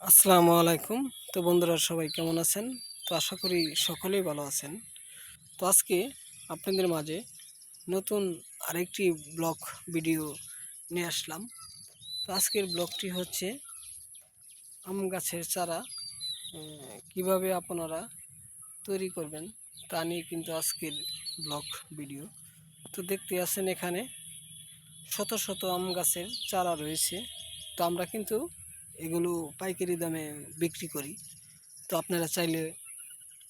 আসসালামু আলাইকুম। তো বন্ধুরা, সবাই কেমন আছেন? তো আশা করি সকলেই ভালো আছেন। তো আজকে আপনাদের মাঝে নতুন আরেকটি ব্লগ ভিডিও নিয়ে আসলাম। তো আজকের ব্লগটি হচ্ছে আম গাছের চারা কীভাবে আপনারা তৈরি করবেন তা নিয়ে কিন্তু আজকের ব্লগ ভিডিও। তো দেখতে আছেন এখানে শত শত আম গাছের চারা রয়েছে। তো আমরা কিন্তু এগুলো পাইকারি দামে বিক্রি করি। তো আপনারা চাইলে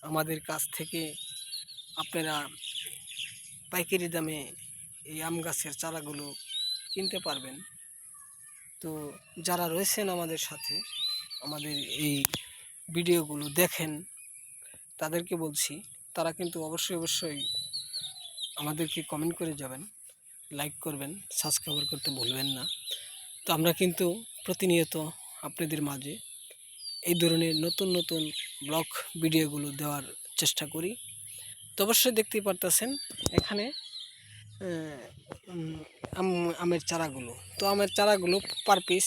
আমাদের কাছ থেকে আপনারা পাইকারি দামে এই আম গাছের চারাগুলো কিনতে পারবেন। তো যারা রয়েছেন আমাদের সাথে, আমাদের এই ভিডিওগুলো দেখেন, তাদেরকে বলছি, তারা কিন্তু অবশ্যই অবশ্যই আমাদেরকে কমেন্ট করে যাবেন লাইক করবেন সাবস্ক্রাইব করতে ভুলবেন না। তো আমরা কিন্তু প্রতিনিয়ত আপনাদের মাঝে এই ধরনের নতুন নতুন ব্লগ ভিডিওগুলো দেওয়ার চেষ্টা করি। তো অবশ্যই দেখতেই পারতেছেন এখানে আম, আমের চারাগুলো। তো আমের চারাগুলো পার পিস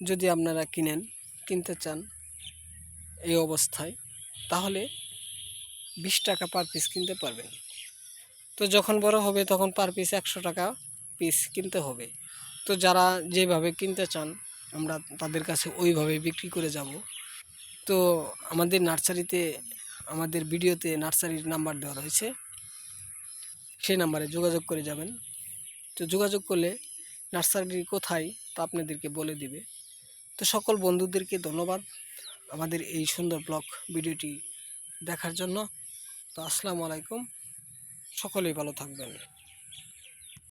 যদি আপনারা কিনেন, কিনতে চান এই অবস্থায়, তাহলে বিশ টাকা পার পিস কিনতে পারবেন। তো যখন বড় হবে তখন পার পিস একশো টাকা পিস কিনতে হবে। তো যারা যেভাবে কিনতে চান আমরা তাদের কাছে ওইভাবে বিক্রি করে যাব। তো আমাদের নার্সারিতে, আমাদের ভিডিওতে নার্সারির নাম্বার দেওয়া রয়েছে। সেই নাম্বারে যোগাযোগ করে যাবেন। তো যোগাযোগ করলে নার্সারি কোথায় তা আপনাদেরকে বলে দিবে। তো সকল বন্ধুদেরকে ধন্যবাদ আমাদের এই সুন্দর ব্লগ ভিডিওটি দেখার জন্য। তো আসসালামু আলাইকুম। সকলেই ভালো থাকবেন।